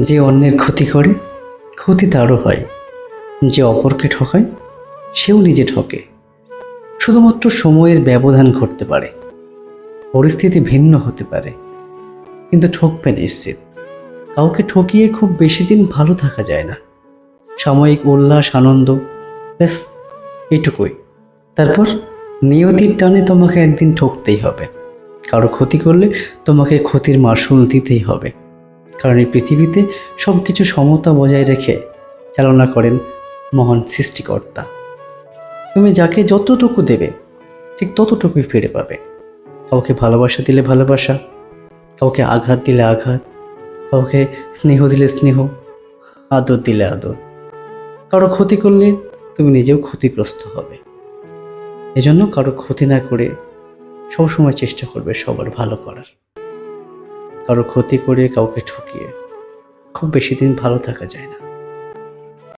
যে অন্যের ক্ষতি করে, ক্ষতি তারও হয়। যে অপরকে ঠকায়, সেও নিজে ঠকে। শুধুমাত্র সময়ের ব্যবধান ঘটতে পারে। পরিস্থিতি ভিন্ন হতে পারে। কিন্তু ঠকবে নিশ্চিত। কাউকে ঠকিয়ে খুব বেশি দিন ভালো থাকা যায় না। সাময়িক উল্লাস, আনন্দ, ব্যাস, এইটুকুই। তারপর নিয়তির টানে তোমাকে একদিন ঠকতেই হবে। কারও ক্ষতি করলে তোমাকে ক্ষতির মাসুল দিতেই হবে। কারণ এই পৃথিবীতে সব কিছু সমতা বজায় রেখে চালনা করেন মহান সৃষ্টিকর্তা। তুমি যাকে যতটুকু দেবে, ঠিক ততটুকুই ফিরে পাবে। কাউকে ভালোবাসা দিলে ভালোবাসা, কাউকে আঘাত দিলে আঘাত, কাউকে স্নেহ দিলে স্নেহ, আদর দিলে আদর। কারও ক্ষতি করলে তুমি নিজেও ক্ষতিগ্রস্ত হবে। এজন্য কারও ক্ষতি না করে সবসময় চেষ্টা করবে সবার ভালো করার। কারও ক্ষতি করে কাউকে ঠকিয়ে খুব বেশি দিন ভালো থাকা যায় না।